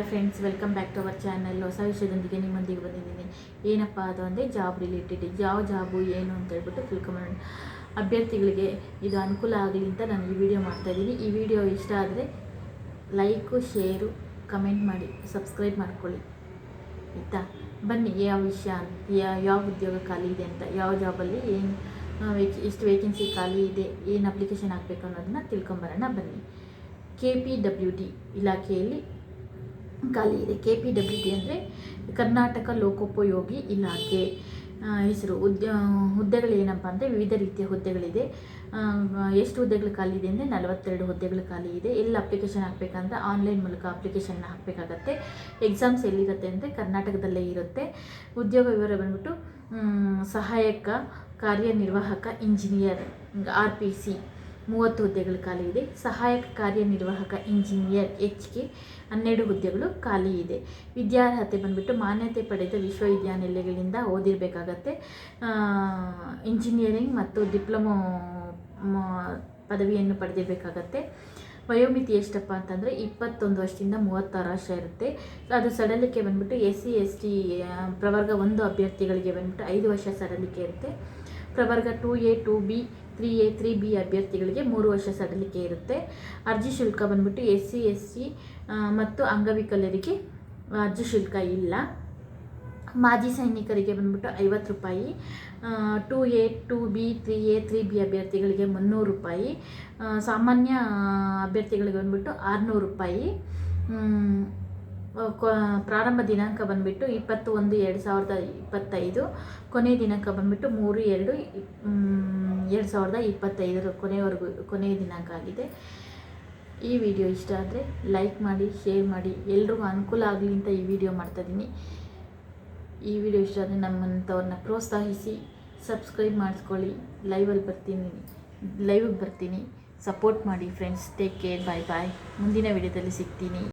Friends welcome back to our channel ಹೊಸ ವಿಷಯದೊಂದಿಗೆ ನಿಮ್ಮೊಂದಿಗೆ ಬಂದಿದ್ದೀನಿ. ಏನಪ್ಪ ಅದು ಅಂದರೆ ಜಾಬ್ ರಿಲೇಟೆಡ್ ಯಾವ ಜಾಬು ಏನು ಅಂತ ಹೇಳ್ಬಿಟ್ಟು ತಿಳ್ಕೊಂಬರೋಣ. ಅಭ್ಯರ್ಥಿಗಳಿಗೆ ಇದು ಅನುಕೂಲ ಆಗಲಿ ಅಂತ ನಾನು ಈ ವಿಡಿಯೋ ಮಾಡ್ತಾಯಿದ್ದೀನಿ ಈ ವಿಡಿಯೋ ಇಷ್ಟ ಆದರೆ ಲೈಕು ಶೇರು ಕಮೆಂಟ್ ಮಾಡಿ ಸಬ್ಸ್ಕ್ರೈಬ್ ಮಾಡ್ಕೊಳ್ಳಿ. ಆಯಿತಾ? ಬನ್ನಿ, ಯಾವ ವಿಷಯ ಯಾವ ಉದ್ಯೋಗ ಖಾಲಿ ಇದೆ ಅಂತ, ಯಾವ ಜಾಬಲ್ಲಿ ಏನು ಎಷ್ಟು ವೇಕೆನ್ಸಿ ಖಾಲಿ ಇದೆ, ಏನು ಅಪ್ಲಿಕೇಶನ್ ಹಾಕಬೇಕು ಅನ್ನೋದನ್ನ ತಿಳ್ಕೊಂಬರೋಣ ಬನ್ನಿ. ಕೆ ಪಿ ಡಬ್ಲ್ಯೂ ಡಿ ಇಲಾಖೆಯಲ್ಲಿ ಖಾಲಿ ಇದೆ. ಕೆ ಪಿ ಡಬ್ಲ್ಯೂ ಡಿ ಅಂದರೆ ಕರ್ನಾಟಕ ಲೋಕೋಪಯೋಗಿ ಇಲಾಖೆ. ಹೆಸರು ಉದ್ಯ ಹುದ್ದೆಗಳು ಏನಪ್ಪ ಅಂದರೆ ವಿವಿಧ ರೀತಿಯ ಹುದ್ದೆಗಳಿದೆ. ಎಷ್ಟು ಹುದ್ದೆಗಳು ಖಾಲಿ ಇದೆ ಅಂದರೆ ನಲವತ್ತೆರಡು ಹುದ್ದೆಗಳು ಖಾಲಿ ಇದೆ. ಎಲ್ಲಿ ಅಪ್ಲಿಕೇಶನ್ ಹಾಕಬೇಕಂದ್ರೆ ಆನ್ಲೈನ್ ಮೂಲಕ ಅಪ್ಲಿಕೇಶನ್ನ ಹಾಕಬೇಕಾಗತ್ತೆ. ಎಕ್ಸಾಮ್ಸ್ ಎಲ್ಲಿರುತ್ತೆ ಅಂದರೆ ಕರ್ನಾಟಕದಲ್ಲೇ ಇರುತ್ತೆ. ಉದ್ಯೋಗ ವಿವರ ಬಂದ್ಬಿಟ್ಟು ಸಹಾಯಕ, ಕಾರ್ಯನಿರ್ವಾಹಕ ಇಂಜಿನಿಯರ್ ಆರ್ ಪಿ ಸಿ ಮೂವತ್ತು ಹುದ್ದೆಗಳು ಖಾಲಿ ಇದೆ. ಸಹಾಯಕ ಕಾರ್ಯನಿರ್ವಾಹಕ ಇಂಜಿನಿಯರ್ ಎಚ್ ಕೆ ಹನ್ನೆರಡು ಹುದ್ದೆಗಳು ಖಾಲಿ ಇದೆ. ವಿದ್ಯಾರ್ಹತೆ ಬಂದುಬಿಟ್ಟು ಮಾನ್ಯತೆ ಪಡೆದ ವಿಶ್ವವಿದ್ಯಾನಿಲಯಗಳಿಂದ ಓದಿರಬೇಕಾಗತ್ತೆ. ಇಂಜಿನಿಯರಿಂಗ್ ಮತ್ತು ಡಿಪ್ಲೊಮೋ ಪದವಿಯನ್ನು ಪಡೆದಿರಬೇಕಾಗತ್ತೆ. ವಯೋಮಿತಿ ಎಷ್ಟಪ್ಪ ಅಂತಂದರೆ ಇಪ್ಪತ್ತೊಂದು ವರ್ಷದಿಂದ ಮೂವತ್ತಾರು ವರ್ಷ ಇರುತ್ತೆ. ಅದು ಸಡಲಿಕೆ ಬಂದ್ಬಿಟ್ಟು ಎಸ್ ಸಿ ಎಸ್ ಟಿ ಪ್ರವರ್ಗ ಒಂದು ಅಭ್ಯರ್ಥಿಗಳಿಗೆ ಬಂದ್ಬಿಟ್ಟು ಐದು ವರ್ಷ ಸಡಲಿಕೆ ಇರುತ್ತೆ. ಪ್ರವರ್ಗ two A, two B three A, three B ಅಭ್ಯರ್ಥಿಗಳಿಗೆ ಮೂರು ವರ್ಷ ಸಡಲಿಕೆ ಇರುತ್ತೆ. ಅರ್ಜಿ ಶುಲ್ಕ ಬಂದ್ಬಿಟ್ಟು ಎಸ್ ಸಿ ಎಸ್ ಸಿ ಮತ್ತು ಅಂಗವಿಕಲರಿಗೆ ಅರ್ಜಿ ಶುಲ್ಕ ಇಲ್ಲ. ಮಾಜಿ ಸೈನಿಕರಿಗೆ ಬಂದ್ಬಿಟ್ಟು ಐವತ್ತು ರೂಪಾಯಿ two A, two B, three A, three B ಅಭ್ಯರ್ಥಿಗಳಿಗೆ ಮುನ್ನೂರು ರೂಪಾಯಿ ಸಾಮಾನ್ಯ ಅಭ್ಯರ್ಥಿಗಳಿಗೆ ಬಂದ್ಬಿಟ್ಟು ಆರುನೂರು ರೂಪಾಯಿ. ಪ್ರಾರಂಭ ದಿನಾಂಕ ಬಂದುಬಿಟ್ಟು ಇಪ್ಪತ್ತು ಒಂದು ಎರಡು ಸಾವಿರದ ಇಪ್ಪತ್ತೈದು ಕೊನೆಯ ದಿನಾಂಕ ಬಂದುಬಿಟ್ಟು ಮೂರು ಎರಡು ಎರಡು ಸಾವಿರದ ಇಪ್ಪತ್ತೈದರ ಕೊನೆಯವರೆಗೂ ಕೊನೆಯ ದಿನಾಂಕ ಆಗಿದೆ. ಈ ವಿಡಿಯೋ ಇಷ್ಟ ಆದರೆ ಲೈಕ್ ಮಾಡಿ, ಶೇರ್ ಮಾಡಿ, ಎಲ್ರಿಗೂ ಅನುಕೂಲ ಆಗಲಿ ಅಂತ ಈ ವಿಡಿಯೋ ಮಾಡ್ತಾಯಿದ್ದೀನಿ ಈ ವಿಡಿಯೋ ಇಷ್ಟ ಆದರೆ ನಮ್ಮಂಥವ್ರನ್ನ ಪ್ರೋತ್ಸಾಹಿಸಿ, ಸಬ್ಸ್ಕ್ರೈಬ್ ಮಾಡಿಸ್ಕೊಳ್ಳಿ ಲೈವಲ್ಲಿ ಬರ್ತೀನಿ ಲೈವಿಗೆ ಬರ್ತೀನಿ. ಸಪೋರ್ಟ್ ಮಾಡಿ friends take care bye bye ಮುಂದಿನ ವಿಡಿಯೋದಲ್ಲಿ ಸಿಗ್ತೀನಿ.